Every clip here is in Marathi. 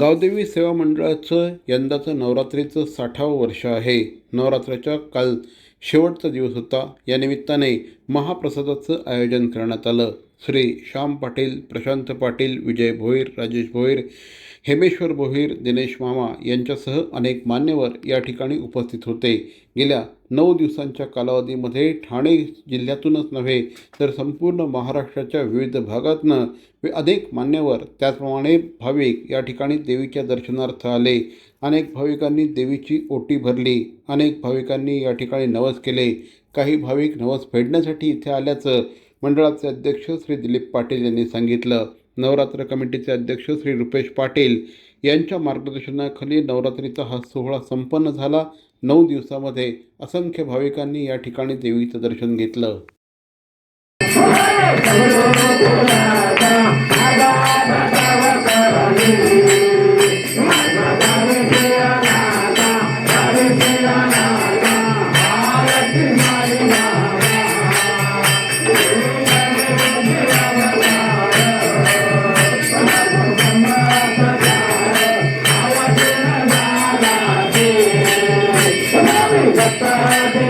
गावदेवी सेवा मंडळाचं यंदाचं नवरात्रीचं साठावं वर्ष आहे. नवरात्राच्या काल शेवटचा दिवस होता. या निमित्ताने महाप्रसादाचं आयोजन करण्यात आलं. श्री श्याम पाटील प्रशांत पाटील विजय भोईर राजेश भोईर हेमेश्वर बोहीर दिनेश मामा यांच्यासह अनेक मान्यवर या ठिकाणी उपस्थित होते. गेल्या नऊ दिवसांच्या कालावधीमध्ये ठाणे जिल्ह्यातूनच नव्हे तर संपूर्ण महाराष्ट्राच्या विविध भागातनं अनेक मान्यवर त्याचप्रमाणे भाविक या ठिकाणी देवीच्या दर्शनार्थ आले. अनेक भाविकांनी देवीची ओटी भरली. अनेक भाविकांनी या ठिकाणी नवस केले. काही भाविक नवस फेडण्यासाठी इथे आल्याचं मंडळाचे अध्यक्ष श्री दिलीप पाटील यांनी सांगितलं. नवरात्र कमिटीचे अध्यक्ष श्री रुपेश पाटील यांच्या मार्गदर्शनाखाली नवरात्रीचा हा सोहळा संपन्न झाला. नऊ दिवसामध्ये असंख्य भाविकांनी या ठिकाणी देवीचं दर्शन घेतलं.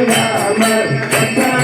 Hare Rama, Rama